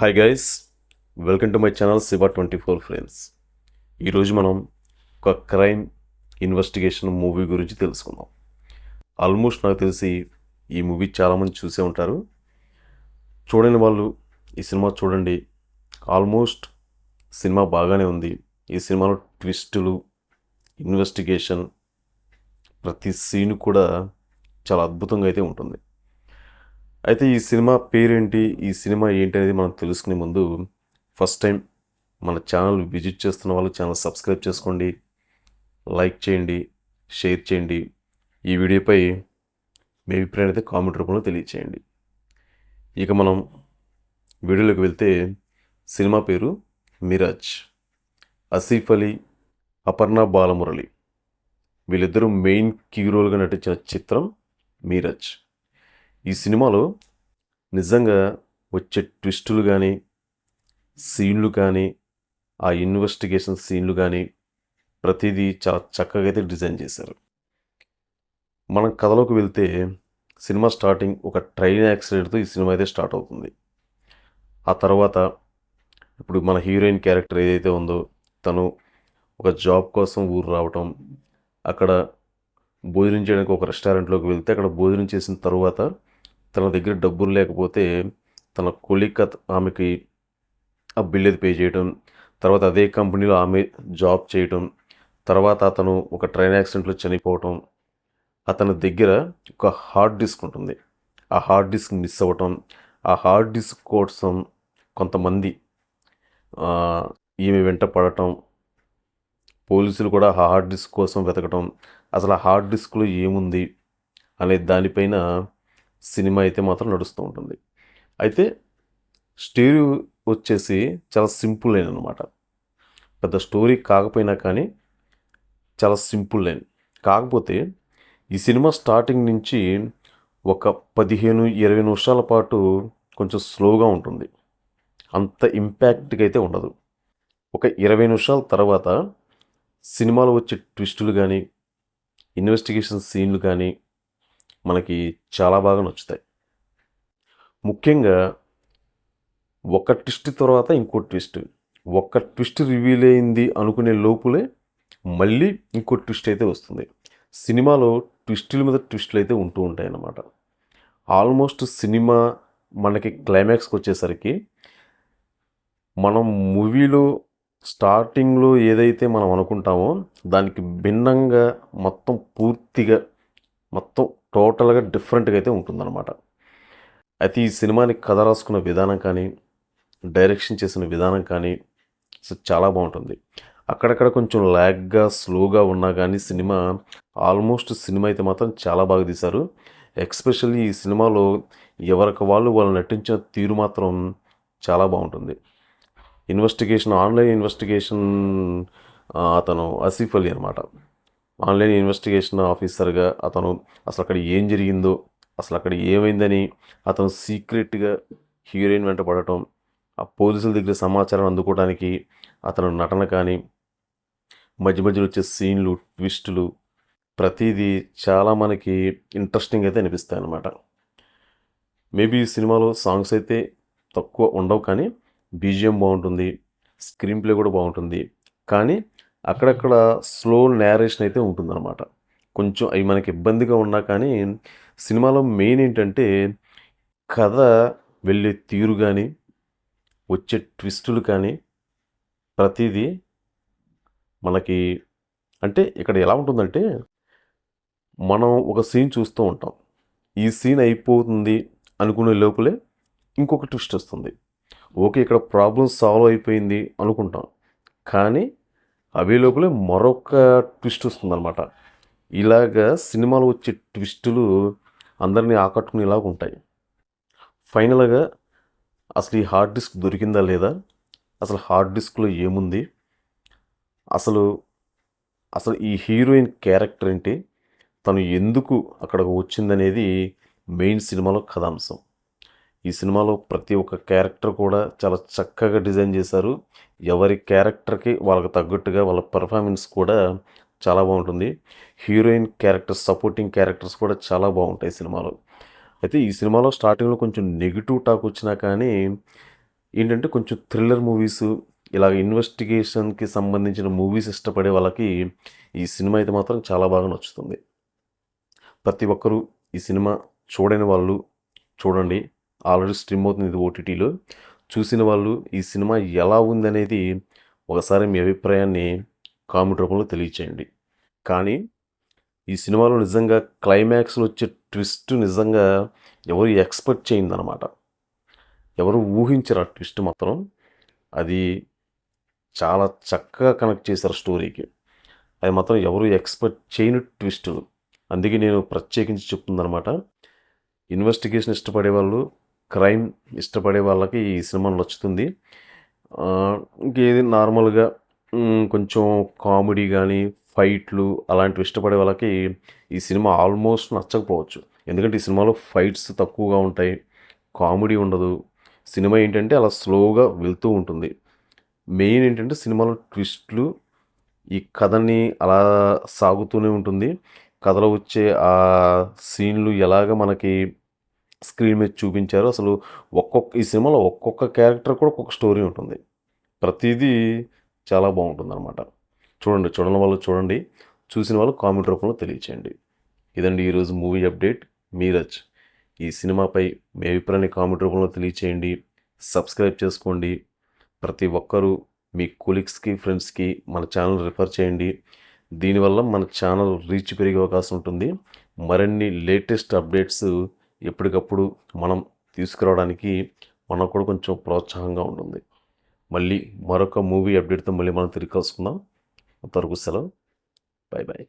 Hi guys welcome to my channel Shiva twenty four frames ఈరోజు మనం ఒక crime investigation movie గురించి తెలుసుకుందాం. ఆల్మోస్ట్ నాకు తెలిసి ఈ మూవీ చాలామంది చూసే ఉంటారు. చూడని వాళ్ళు ఈ సినిమా చూడండి. ఆల్మోస్ట్ సినిమా బాగానే ఉంది. ఈ సినిమాలో ట్విస్టులు ఇన్వెస్టిగేషన్ ప్రతి సీన్ కూడా చాలా అద్భుతంగా అయితే ఉంటుంది. అయితే ఈ సినిమా పేరేంటి? ఈ సినిమా ఏంటి అనేది మనం తెలుసుకునే ముందు ఫస్ట్ టైం మన ఛానల్ విజిట్ చేస్తున్న వాళ్ళు ఛానల్ సబ్స్క్రైబ్ చేసుకోండి లైక్ చేయండి షేర్ చేయండి. ఈ వీడియోపై మీ అభిప్రాయం అయితే కామెంట్ రూపంలో తెలియచేయండి. ఇక మనం వీడియోలోకి వెళ్తే సినిమా పేరు మిరాజ్. అసీఫ్ అలీ అపర్ణ బాలమురళి. వీళ్ళిద్దరూ మెయిన్ కీ రోల్గా నటించిన చిత్రం మీరజ్. ఈ సినిమాలో నిజంగా వచ్చే ట్విస్టులు కానీ సీన్లు కానీ ఆ ఇన్వెస్టిగేషన్ సీన్లు కానీ ప్రతిదీ చాలా చక్కగా అయితే డిజైన్ చేశారు. మనం కథలోకి వెళ్తే సినిమా స్టార్టింగ్ ఒక ట్రైన్ యాక్సిడెంట్తో ఈ సినిమా అయితే స్టార్ట్ అవుతుంది. ఆ తర్వాత ఇప్పుడు మన హీరోయిన్ క్యారెక్టర్ ఏదైతే ఉందో తను ఒక జాబ్ కోసం ఊరు రావటం అక్కడ భోజనం చేయడానికి ఒక రెస్టారెంట్లోకి వెళ్తే అక్కడ భోజనం చేసిన తర్వాత తన దగ్గర డబ్బులు లేకపోతే తన కొలిక్ ఆమెకి ఆ బిల్ అది పే చేయటం తర్వాత అదే కంపెనీలో ఆమె జాబ్ చేయటం తర్వాత అతను ఒక ట్రైన్ యాక్సిడెంట్లో చనిపోవటం అతని దగ్గర ఒక హార్డ్ డిస్క్ ఉంటుంది. ఆ హార్డ్ డిస్క్ మిస్ అవ్వటం ఆ హార్డ్ డిస్క్ కోసం కొంతమంది ఈమె వెంట పడటం పోలీసులు కూడా ఆ హార్డ్ డిస్క్ కోసం వెతకటం అసలు ఆ హార్డ్ డిస్క్లో ఏముంది అనే దానిపైన సినిమా అయితే మాత్రం నడుస్తూ ఉంటుంది. అయితే స్టోరీ వచ్చేసి చాలా సింపుల్ లైన్ అనమాట పెద్ద స్టోరీ కాకపోయినా కానీ చాలా సింపుల్ లైన్. కాకపోతే ఈ సినిమా స్టార్టింగ్ నుంచి ఒక పదిహేను ఇరవై నిమిషాల పాటు కొంచెం స్లోగా ఉంటుంది. అంత ఇంపాక్ట్గా అయితే ఉండదు. ఒక ఇరవై నిమిషాల తర్వాత సినిమాలో వచ్చే ట్విస్టులు కానీ ఇన్వెస్టిగేషన్ సీన్లు కానీ మనకి చాలా బాగా నచ్చుతాయి. ముఖ్యంగా ఒక ట్విస్ట్ తర్వాత ఇంకో ట్విస్ట్. ఒక ట్విస్ట్ రివీల్ అయింది అనుకునే లోపులే మళ్ళీ ఇంకో ట్విస్ట్ అయితే వస్తుంది. సినిమాలో ట్విస్టుల మీద ట్విస్టులు అయితే ఉంటూ ఉంటాయి అన్నమాట ఆల్మోస్ట్ సినిమా మనకి క్లైమాక్స్కి వచ్చేసరికి మనం మూవీలో స్టార్టింగ్లో ఏదైతే మనం అనుకుంటామో దానికి భిన్నంగా మొత్తం పూర్తిగా మొత్తం టోటల్గా డిఫరెంట్గా అయితే ఉంటుందన్నమాట. అయితే ఈ సినిమాని కథ రాసుకున్న విధానం కానీ డైరెక్షన్ చేసిన విధానం కానీ చాలా బాగుంటుంది. అక్కడక్కడ కొంచెం ల్యాగ్గా స్లోగా ఉన్నా కానీ సినిమా ఆల్మోస్ట్ సినిమా అయితే మాత్రం చాలా బాగా తీశారు. ఎక్స్పెషల్లీ ఈ సినిమాలో ఎవరికి వాళ్ళు వాళ్ళు నటించిన తీరు మాత్రం చాలా బాగుంటుంది. ఇన్వెస్టిగేషన్ ఆన్లైన్ ఇన్వెస్టిగేషన్ అతను అసీఫ్ అలీ అనమాట ఆన్లైన్ ఇన్వెస్టిగేషన్ ఆఫీసర్గా అతను అసలు అక్కడ ఏం జరిగిందో అసలు అక్కడ ఏమైందని అతను సీక్రెట్గా హీరోయిన్ వెంట పడటం ఆ పోలీసుల దగ్గర సమాచారం అందుకోవడానికి అతను నటన కానీ మధ్య మధ్యలో వచ్చే సీన్లు ట్విస్టులు ప్రతిదీ చాలా మనకి ఇంట్రెస్టింగ్ అయితే అనిపిస్తాయి అన్నమాట. మేబీ ఈ సినిమాలో సాంగ్స్ అయితే తక్కువ ఉండవు కానీ బీజిఎం బాగుంటుంది స్క్రీన్ ప్లే కూడా బాగుంటుంది. కానీ అక్కడక్కడ స్లో నేరేషన్ అయితే ఉంటుందన్నమాట. కొంచెం అవి మనకి ఇబ్బందిగా ఉన్నా కానీ సినిమాలో మెయిన్ ఏంటంటే కథ వెళ్ళే తీరు కానీ వచ్చే ట్విస్టులు కానీ ప్రతిదీ మనకి అంటే ఇక్కడ ఎలా ఉంటుందంటే మనం ఒక సీన్ చూస్తూ ఉంటాం. ఈ సీన్ అయిపోతుంది అనుకునే లోపలే ఇంకొక ట్విస్ట్ వస్తుంది. ఓకే ఇక్కడ ప్రాబ్లం సాల్వ్ అయిపోయింది అనుకుంటాం. కానీ అవే లోపలే మరొక ట్విస్ట్ వస్తుందన్నమాట. ఇలాగా సినిమాలు వచ్చే ట్విస్టులు అందరినీ ఆకట్టుకునేలాగా ఉంటాయి. ఫైనల్గా అసలు ఈ హార్డ్ డిస్క్ దొరికిందా లేదా? అసలు హార్డ్ డిస్క్లో ఏముంది? అసలు అసలు ఈ హీరోయిన్ క్యారెక్టర్ ఏంటి? తను ఎందుకు అక్కడికి వచ్చిందనేది మెయిన్ సినిమాలో కథాంశం. ఈ సినిమాలో ప్రతి ఒక్క క్యారెక్టర్ కూడా చాలా చక్కగా డిజైన్ చేశారు. ఎవరి క్యారెక్టర్కి వాళ్ళకి తగ్గట్టుగా వాళ్ళ పెర్ఫార్మెన్స్ కూడా చాలా బాగుంటుంది. హీరోయిన్ క్యారెక్టర్స్ సపోర్టింగ్ క్యారెక్టర్స్ కూడా చాలా బాగుంటాయి సినిమాలో. అయితే ఈ సినిమాలో స్టార్టింగ్లో కొంచెం నెగిటివ్ టాక్ వచ్చినా కానీ ఏంటంటే కొంచెం థ్రిల్లర్ మూవీస్ ఇలాగ ఇన్వెస్టిగేషన్కి సంబంధించిన మూవీస్ ఇష్టపడే వాళ్ళకి ఈ సినిమా అయితే మాత్రం చాలా బాగా నచ్చుతుంది. ప్రతి ఒక్కరూ ఈ సినిమా చూడని వాళ్ళు చూడండి. ఆల్రెడీ స్ట్రీమ్ అవుతుంది ఇది ఓటీటీలో చూసిన వాళ్ళు ఈ సినిమా ఎలా ఉందనేది ఒకసారి మీ అభిప్రాయాన్ని కామెంట్ రూపంలో తెలియచేయండి. కానీ ఈ సినిమాలో నిజంగా క్లైమాక్స్లో వచ్చే ట్విస్ట్ నిజంగా ఎవరు ఎక్స్పెక్ట్ చేయిందనమాట ఎవరు ఊహించరు ఆ ట్విస్ట్ మాత్రం. అది చాలా చక్కగా కనెక్ట్ చేశారు స్టోరీకి. అది మాత్రం ఎవరు ఎక్స్పెక్ట్ చేయని ట్విస్టులు అందుకే నేను ప్రత్యేకించి చెప్తుందనమాట ఇన్వెస్టిగేషన్ ఇష్టపడే వాళ్ళు క్రైమ్ ఇష్టపడే వాళ్ళకి ఈ సినిమా నచ్చుతుంది. ఇంకేది నార్మల్గా కొంచెం కామెడీ కానీ ఫైట్లు అలాంటివి ఇష్టపడే వాళ్ళకి ఈ సినిమా ఆల్మోస్ట్ నచ్చకపోవచ్చు. ఎందుకంటే ఈ సినిమాలో ఫైట్స్ తక్కువగా ఉంటాయి కామెడీ ఉండదు. సినిమా ఏంటంటే అలా స్లోగా వెళ్తూ ఉంటుంది. మెయిన్ ఏంటంటే సినిమాలో ట్విస్ట్లు ఈ కథని అలా సాగుతూనే ఉంటుంది. కథలో వచ్చే ఆ సీన్లు ఎలాగ మనకి స్క్రీన్ మీద చూపించారు. అసలు ఒక్కొక్క ఈ సినిమాలో ఒక్కొక్క క్యారెక్టర్ కూడా ఒక్కొక్క స్టోరీ ఉంటుంది. ప్రతిదీ చాలా బాగుంటుంది అనమాట చూడండి చూడని వాళ్ళు చూడండి చూసిన వాళ్ళు కామెంట్ రూపంలో తెలియచేయండి. ఇదండి ఈరోజు మూవీ అప్డేట్. మీరజ్ ఈ సినిమాపై మీ అభిప్రాయాన్ని కామెంట్ రూపంలో తెలియచేయండి. సబ్స్క్రైబ్ చేసుకోండి. ప్రతి ఒక్కరూ మీ కొలీగ్స్కి ఫ్రెండ్స్కి మన ఛానల్ రిఫర్ చేయండి. దీనివల్ల మన ఛానల్ రీచ్ పెరిగే అవకాశం ఉంటుంది. మరిన్ని లేటెస్ట్ అప్డేట్స్ ఎప్పటికప్పుడు మనం తీసుకురావడానికి మనకు కూడా కొంచెం ప్రోత్సాహంగా ఉంటుంది. మళ్ళీ మరొక మూవీ అప్డేట్తో మళ్ళీ మనం తిరిగి కలుసుకుందాం. అంతవరకు సెలవు. Bye bye